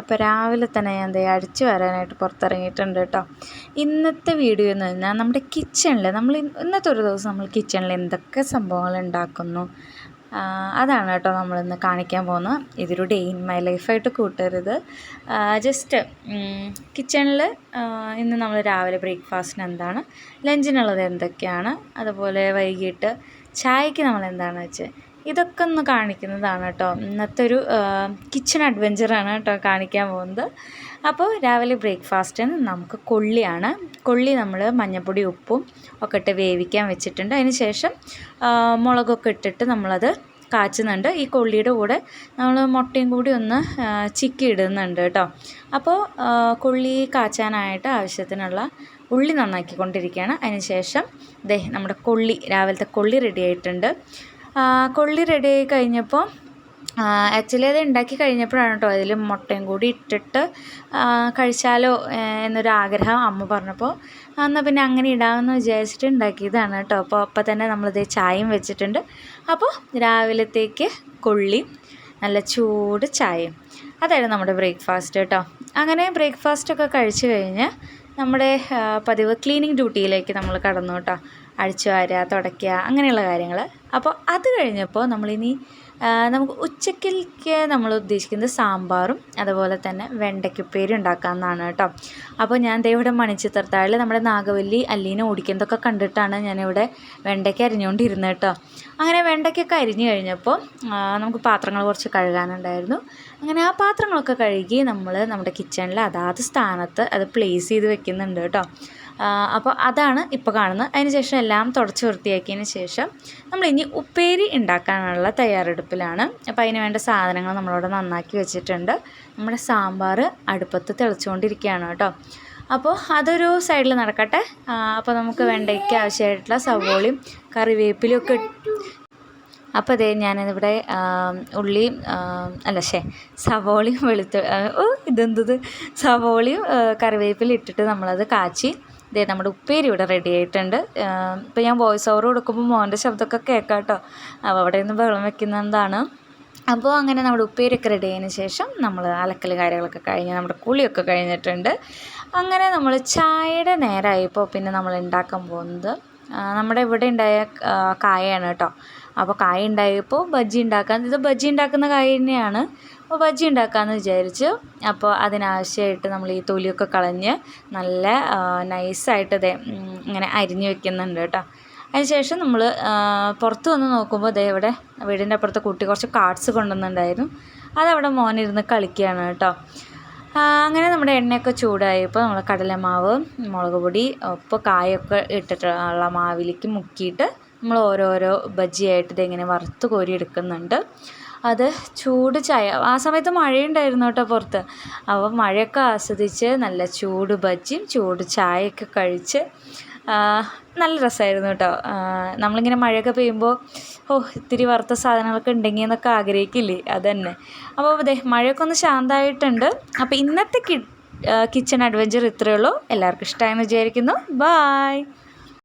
അപ്പോൾ രാവിലെ തന്നെ ഞാൻ ദേ അടിച്ചു വരാനായിട്ട് പുറത്തിറങ്ങിയിട്ടുണ്ട് കേട്ടോ. ഇന്നത്തെ വീഡിയോ എന്ന് പറഞ്ഞാൽ നമ്മുടെ കിച്ചണിൽ നമ്മൾ ഇന്നത്തെ ഒരു ദിവസം നമ്മൾ കിച്ചണിൽ എന്തൊക്കെ സംഭവങ്ങൾ ഉണ്ടാക്കുന്നു? അതാണ് കേട്ടോ നമ്മളിന്ന് കാണിക്കാൻ പോകുന്നത്. ഇതൊരു ഡേ ഇൻ മൈ ലൈഫായിട്ട് കൂട്ടരുത്. ജസ്റ്റ് കിച്ചണിൽ ഇന്ന് നമ്മൾ രാവിലെ ബ്രേക്ക്ഫാസ്റ്റിന് എന്താണ്? ലഞ്ചിനുള്ളത് എന്തൊക്കെയാണ്? അതുപോലെ വൈകിട്ട് ചായക്ക് നമ്മൾ എന്താണ് വെച്ച് ഇതൊക്കെ ഒന്ന് കാണിക്കുന്നതാണ് കേട്ടോ. ഇന്നത്തെ ഒരു കിച്ചൺ അഡ്വഞ്ചറാണ് കേട്ടോ കാണിക്കാൻ പോകുന്നത്. അപ്പോൾ രാവിലെ ബ്രേക്ക്ഫാസ്റ്റിന് നമുക്ക് കൊള്ളിയാണ്. കൊള്ളി നമ്മൾ മഞ്ഞൾപ്പൊടി ഉപ്പും ഒക്കെ ഇട്ട് വേവിക്കാൻ വെച്ചിട്ടുണ്ട്. അതിന് ശേഷം മുളകൊക്കെ ഇട്ടിട്ട് നമ്മളത് കാച്ചുന്നുണ്ട്. ഈ കൊള്ളിയുടെ കൂടെ നമ്മൾ മുട്ടയും കൂടി ഒന്ന് ചിക്കി ഇടുന്നുണ്ട് കേട്ടോ. അപ്പോൾ കൊള്ളി കാച്ചാനായിട്ട് ആവശ്യത്തിനുള്ള ഉള്ളി നന്നാക്കിക്കൊണ്ടിരിക്കുകയാണ്. അതിന് ശേഷം ദേ നമ്മുടെ കൊള്ളി രാവിലത്തെ കൊള്ളി റെഡി ആയിട്ടുണ്ട്. കൊള്ളി റെഡി ആയി കഴിഞ്ഞപ്പോൾ ആക്ച്വലി അത് ഉണ്ടാക്കി കഴിഞ്ഞപ്പോഴാണ് കേട്ടോ അതിൽ മുട്ടയും കൂടി ഇട്ടിട്ട് കഴിച്ചാലോ എന്നൊരു ആഗ്രഹം അമ്മ പറഞ്ഞപ്പോൾ എന്നാൽ പിന്നെ അങ്ങനെ ഇടാമെന്ന് വിചാരിച്ചിട്ട് ഉണ്ടാക്കിയതാണ് കേട്ടോ അപ്പോൾ അപ്പം തന്നെ നമ്മളിത് ചായയും വെച്ചിട്ടുണ്ട്. അപ്പോൾ രാവിലത്തേക്ക് കൊള്ളി നല്ല ചൂട് ചായയും. അതായിരുന്നു നമ്മുടെ ബ്രേക്ക്ഫാസ്റ്റ് കേട്ടോ അങ്ങനെ ബ്രേക്ക്ഫാസ്റ്റൊക്കെ കഴിച്ച് കഴിഞ്ഞ് നമ്മുടെ പതിവ് ക്ലീനിങ് ഡ്യൂട്ടിയിലേക്ക് നമ്മൾ കടന്നു കേട്ടോ അടിച്ചു വാരുക തുടയ്ക്കുക അങ്ങനെയുള്ള കാര്യങ്ങൾ. അപ്പോൾ അത് കഴിഞ്ഞപ്പോൾ നമ്മളിനി നമുക്ക് ഉച്ചക്കിലേക്ക് നമ്മൾ ഉദ്ദേശിക്കുന്നത് സാമ്പാറും അതുപോലെ തന്നെ വെണ്ടയ്ക്കുപ്പേരി ഉണ്ടാക്കാമെന്നാണ് കേട്ടോ. അപ്പോൾ ഞാൻ ഇവിടെ മണിച്ചിത്രത്താഴിൽ നമ്മുടെ നാഗവല്ലി അല്ലീനെ ഓടിക്കുന്നതൊക്കെ കണ്ടിട്ടാണ് ഞാനിവിടെ വെണ്ടയ്ക്ക അരിഞ്ഞുകൊണ്ടിരുന്നത് കേട്ടോ. അങ്ങനെ വെണ്ടയ്ക്കൊക്കെ അരിഞ്ഞു കഴിഞ്ഞപ്പോൾ നമുക്ക് പാത്രങ്ങൾ കുറച്ച് കഴുകാനുണ്ടായിരുന്നു. അങ്ങനെ ആ പാത്രങ്ങളൊക്കെ കഴുകി നമ്മൾ നമ്മുടെ കിച്ചണിൽ അതാത് സ്ഥാനത്ത് അത് പ്ലേസ് ചെയ്ത് വെക്കുന്നുണ്ട് കേട്ടോ. അപ്പോൾ അതാണ് ഇപ്പോൾ കാണുന്നത്. അതിനുശേഷം എല്ലാം തുടച്ച് വൃത്തിയാക്കിയതിന് ശേഷം നമ്മൾ ഇനി ഉപ്പേരി ഉണ്ടാക്കാനുള്ള തയ്യാറെടുപ്പിലാണ്. അപ്പോൾ അതിന് വേണ്ട സാധനങ്ങൾ നമ്മളിവിടെ നന്നാക്കി വെച്ചിട്ടുണ്ട്. നമ്മുടെ സാമ്പാർ അടുപ്പത്ത് തിളച്ചുകൊണ്ടിരിക്കുകയാണ് കേട്ടോ. അപ്പോൾ അതൊരു സൈഡിൽ നടക്കട്ടെ. അപ്പോൾ നമുക്ക് വെണ്ടയ്ക്ക് ആവശ്യമായിട്ടുള്ള സവോളിയും കറിവേപ്പിലും ഒക്കെ അപ്പോൾ അതേ ഞാനിവിടെ ഉള്ളിയും അല്ല സവോളയും വെളുത്തു ഓ ഇതെന്തത്? സവോളിയും കറിവേപ്പിലിട്ടിട്ട് നമ്മളത് കാച്ചി ഇതേ നമ്മുടെ ഉപ്പേരി ഇവിടെ റെഡി ആയിട്ടുണ്ട്. ഇപ്പോൾ ഞാൻ വോയിസ് ഓവർ കൊടുക്കുമ്പോൾ മോന്റെ ശബ്ദമൊക്കെ കേൾക്കാം കേട്ടോ അപ്പോൾ അവിടെ നിന്ന് ബഹളം വെക്കുന്നതാണ് അപ്പോൾ അങ്ങനെ നമ്മുടെ ഉപ്പേരിയൊക്കെ റെഡി ആയതിനു ശേഷം നമ്മൾ അലക്കൽ കാര്യങ്ങളൊക്കെ കഴിഞ്ഞ് നമ്മുടെ കുളിയൊക്കെ കഴിഞ്ഞിട്ടുണ്ട്. അങ്ങനെ നമ്മൾ ചായയുടെ നേരമായപ്പോൾ പിന്നെ നമ്മൾ ഉണ്ടാക്കാൻ പോകുന്നത് നമ്മുടെ ഇവിടെ ഉണ്ടായ കായയാണ് കേട്ടോ. അപ്പോൾ കായ ഉണ്ടായപ്പോൾ ബജ്ജി ഉണ്ടാക്കാൻ ഇത് ബജ്ജി ഉണ്ടാക്കുന്ന കായ തന്നെയാണ്. അപ്പോൾ ബജ്ജി ഉണ്ടാക്കാമെന്ന് വിചാരിച്ചു. അപ്പോൾ അതിനാവശ്യമായിട്ട് നമ്മൾ ഈ തൊലിയൊക്കെ കളഞ്ഞ് നല്ല നൈസായിട്ട് ഇതേ ഇങ്ങനെ അരിഞ്ഞ് വെക്കുന്നുണ്ട് കേട്ടോ. അതിനുശേഷം നമ്മൾ പുറത്ത് വന്ന് നോക്കുമ്പോൾ ദേ ഇവിടെ വീടിന്റെ അപ്പുറത്ത് കുട്ടി കുറച്ച് കാർഡ്സ് കൊണ്ടുവന്നിട്ടുണ്ടായിരുന്നു. അതവിടെ മോനിരുന്ന് കളിക്കുകയാണ് കേട്ടോ. അങ്ങനെ നമ്മുടെ എണ്ണയൊക്കെ ചൂടായപ്പോൾ നമ്മൾ കടലമാവ് മുളക് പൊടി ഉപ്പ് കായൊക്കെ ഇട്ടിട്ടുള്ള മാവിലേക്ക് മുക്കിയിട്ട് നമ്മൾ ഓരോരോ ബജ്ജിയായിട്ട് ഇതിങ്ങനെ വറുത്ത് കോരി എടുക്കുന്നുണ്ട് അത് ചൂട് ചായ. ആ സമയത്ത് മഴയുണ്ടായിരുന്നു കേട്ടോ പുറത്ത്. അപ്പോൾ മഴയൊക്കെ ആസ്വദിച്ച് നല്ല ചൂട് ബജ്ജിയും ചൂട് ചായയൊക്കെ കഴിച്ച് നല്ല രസമായിരുന്നു കേട്ടോ. നമ്മളിങ്ങനെ മഴയൊക്കെ പെയ്യുമ്പോൾ ഓ ഇത്തിരി വറുത്ത സാധനങ്ങളൊക്കെ ഉണ്ടെങ്കിൽ എന്നൊക്കെ ആഗ്രഹിക്കില്ലേ? അതന്നെ. അപ്പോൾ അതെ മഴയൊക്കെ ഒന്ന് ശാന്തമായിട്ടുണ്ട്. അപ്പോൾ ഇന്നത്തെ കിച്ചൺ അഡ്വഞ്ചർ ഇത്രയേ ഉള്ളൂ. എല്ലാവർക്കും ഇഷ്ടമായെന്ന് വിചാരിക്കുന്നു. ബായ്